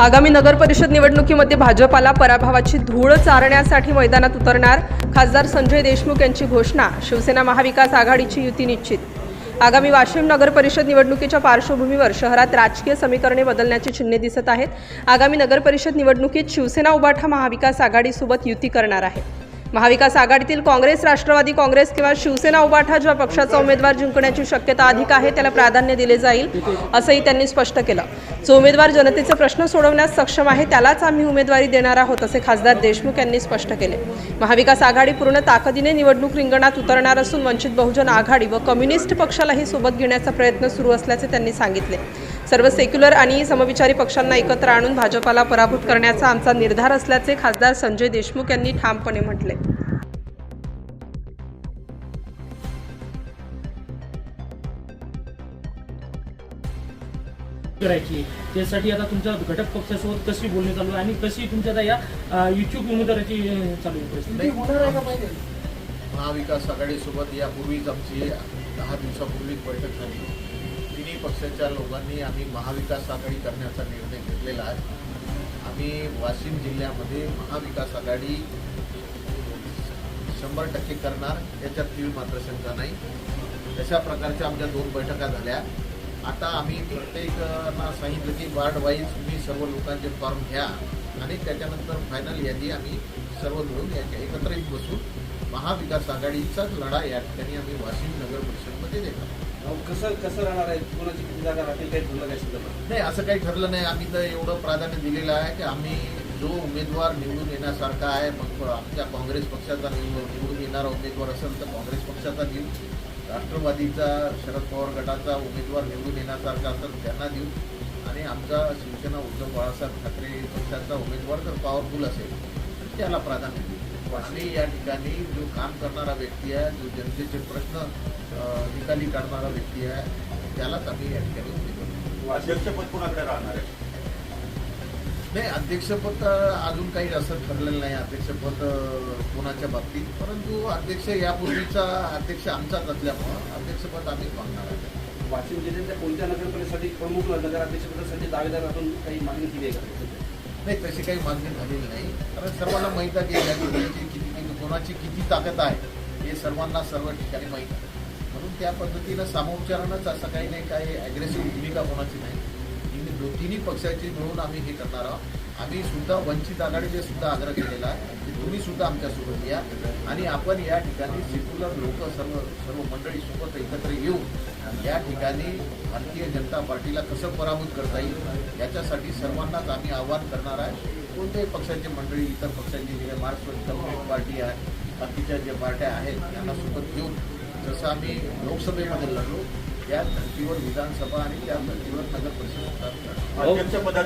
आगामी नगर परिषद निवडणुकीमध्ये भाजपाला पराभवाची धूळ चारण्यासाठी मैदानात उतरणार खासदार संजय देशमुख यांची घोषणा शिवसेना महाविकास आघाडीची युती निश्चित. आगामी वाशिम नगर परिषद निवडणुकीच्या पार्श्वभूमीवर शहरात राजकीय समीकरणे बदलण्याची चिन्हे दिसत आहेत. आगामी नगर परिषद निवडणुकीत शिवसेना उबाठा महाविकास आघाडीसोबत युती करणार आहे. महाविकास आघाडीतील काँग्रेस राष्ट्रवादी काँग्रेस किंवा शिवसेना उभाठा ज्या पक्षाचा उमेदवार जिंकण्याची शक्यता अधिक आहे त्याला प्राधान्य दिले जाईल असंही त्यांनी स्पष्ट केलं. जो उमेदवार जनतेचे प्रश्न सोडवण्यास सक्षम आहे त्यालाच आम्ही उमेदवारी देणार आहोत असे खासदार देशमुख यांनी स्पष्ट केले. महाविकास आघाडी पूर्ण ताकदीने निवडणूक रिंगणात उतरणार असून वंचित बहुजन आघाडी व कम्युनिस्ट पक्षालाही सोबत घेण्याचा प्रयत्न सुरू असल्याचे त्यांनी सांगितले. सर्व सेक्युलर आणि समविचारी पक्षांना एकत्र आणून भाजपाला पराभूत करण्याचा आमचा निर्धार असल्याचे खासदार संजय देशमुख यांनी ठामपणे म्हटले. करायची. त्यासाठी आता तुमच्या घटक पक्षासोबत कशी बोलणी चालू आहे आणि कशी तुमच्या आता या इच्छुक उमेदवाराची चालू आहे? महाविकास आघाडीसोबत यापूर्वीच आमची दहा दिवसापूर्वी बैठक झाली. तिन्ही पक्षाच्या लोकांनी आम्ही महाविकास आघाडी करण्याचा निर्णय घेतलेला आहे. आम्ही वाशिम जिल्ह्यामध्ये महाविकास आघाडी शंभर टक्के करणार याच्यात तीळ मात्र शंका नाही. तशा प्रकारच्या आमच्या दोन बैठका झाल्या. आता आम्ही प्रत्येकांना सांगितलं की वार्ड वाईज तुम्ही सर्व लोकांचे फॉर्म घ्या आणि त्याच्यानंतर फायनल यादी आम्ही सर्व मिळून याच्या एकत्रित बसून महाविकास आघाडीचाच लढा या ठिकाणी आम्ही वाशिम नगर परिषदमध्ये देणार कसं कसं राहणार आहे? कोणाची किती जागा राहतील? काही ठरलं काय सुद्धा नाही असं काही ठरलं नाही. आम्ही तर एवढं प्राधान्य दिलेलं आहे की आम्ही जो उमेदवार निवडून येण्यासारखा आहे मग आमच्या काँग्रेस पक्षाचा निवडून निवडून येणारा उमेदवार असेल तर काँग्रेस पक्षाचा देऊ. राष्ट्रवादीचा शरद पवार गटाचा उमेदवार निवडून येण्यासारखा असेल त्यांना देऊ. आणि आमचा शिवसेना उद्धव बाळासाहेब ठाकरे पक्षाचा उमेदवार जर पॉवरफुल असेल तर त्याला प्राधान्य देऊ. आणि या ठिकाणी जो काम करणारा व्यक्ती आहे जो जनतेचे प्रश्न निकाली काढणारा व्यक्ती आहे त्यालाच आम्ही या ठिकाणी. अध्यक्षपद कोणाकडे राहणार आहे? नाही अध्यक्षपद तर अजून काही असं ठरलेलं नाही. अध्यक्षपद कोणाच्या बाबतीत. परंतु अध्यक्ष यापूर्वीचा अध्यक्ष आमचाच असल्यामुळं अध्यक्षपद आम्ही मागणार आहे. वाशिम जिल्ह्यातल्या कोणत्या नगरपालिकेसाठी प्रमुख नगराध्यक्षपदासाठी दावेदार आपण काही मागणी केली आहे का? नाही तशी काही मागणी झालेली नाही. कारण सर्वांना माहीत आहे की या किती म्हणजे कोणाची किती ताकद आहे हे सर्वांना सर्व ठिकाणी माहीत आहे. म्हणून त्या पद्धतीनं सामोपचारानंच असं काही नाही काही ॲग्रेसिव्ह भूमिका कोणाची नाही. तिन्ही दो तिन्ही पक्षाची मिळून आम्ही हे करणार आहोत. आम्ही सुद्धा वंचित आघाडीचे सुद्धा आग्रह केलेला आहे की तुम्ही सुद्धा आमच्यासोबत या. आणि आपण या ठिकाणी सेक्युलर लोक सर्व सर्व मंडळी सोबत एकत्र येऊन या ठिकाणी भारतीय जनता पार्टीला कसं पराभूत करता येईल याच्यासाठी सर्वांनाच आम्ही आव्हान करणार आहे. कोणत्याही पक्षाचे मंडळी इतर पक्षांची जे मार्क्सवादी कम्युनिस्ट पार्टी आहे बाकीच्या ज्या पार्ट्या आहेत त्यांना सोबत घेऊन जसं आम्ही लोकसभेमध्ये लढलो त्या धर्तीवर विधानसभा आणि त्या धर्तीवर नगर परिषद